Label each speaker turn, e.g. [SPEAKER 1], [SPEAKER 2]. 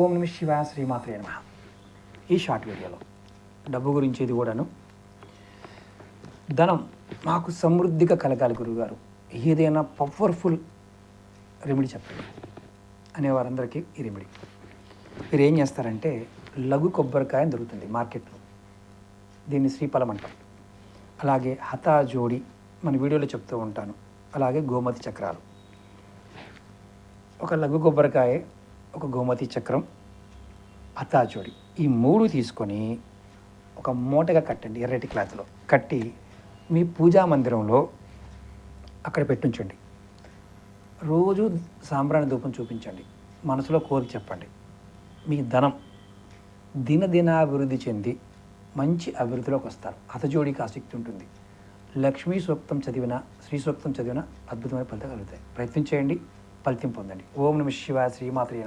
[SPEAKER 1] ఓం నమ శివ శ్రీమాత్రే నమ. ఈ షార్ట్ వీడియోలో డబ్బు గురించి ఇది కూడాను ధనం మాకు సమృద్ధిగా కలగాలి గురువుగారు. ఏదైనా పవర్ఫుల్ రెమెడీ చెప్పండి. అనే వారందరికీ ఈ రెమెడీ మీరు ఏం చేస్తారంటే లఘు కొబ్బరికాయ దొరుకుతుంది మార్కెట్లో. దీన్ని శ్రీఫలం అంటాం అలాగే హతా జోడి మన వీడియోలో చెప్తూ ఉంటాను. అలాగే గోమతి చక్రాలు. ఒక లఘు కొబ్బరికాయ ఒక గోమతి చక్రం అతాచోడి ఈ మూడు తీసుకొని ఒక మూటగా కట్టండి ఎర్రటి క్లాత్లో. కట్టి మీ పూజా మందిరంలో అక్కడ పెట్టించండి. రోజు సాంబ్రాణి ధూపం చూపించండి. మనసులో కోరి చెప్పండి. మీ ధనం దినదినాభివృద్ధి చెంది మంచి అభివృద్ధిలోకి వస్తారు. అతజోడికి ఆసక్తి ఉంటుంది. లక్ష్మీ సూక్తం చదివిన శ్రీ సూక్తం చదివిన అద్భుతమైన ఫలితాలు కలుగుతాయి. ప్రయత్నం చేయండి ఫలితం పొందండి. ఓం నమ శివ శ్రీమాత్రి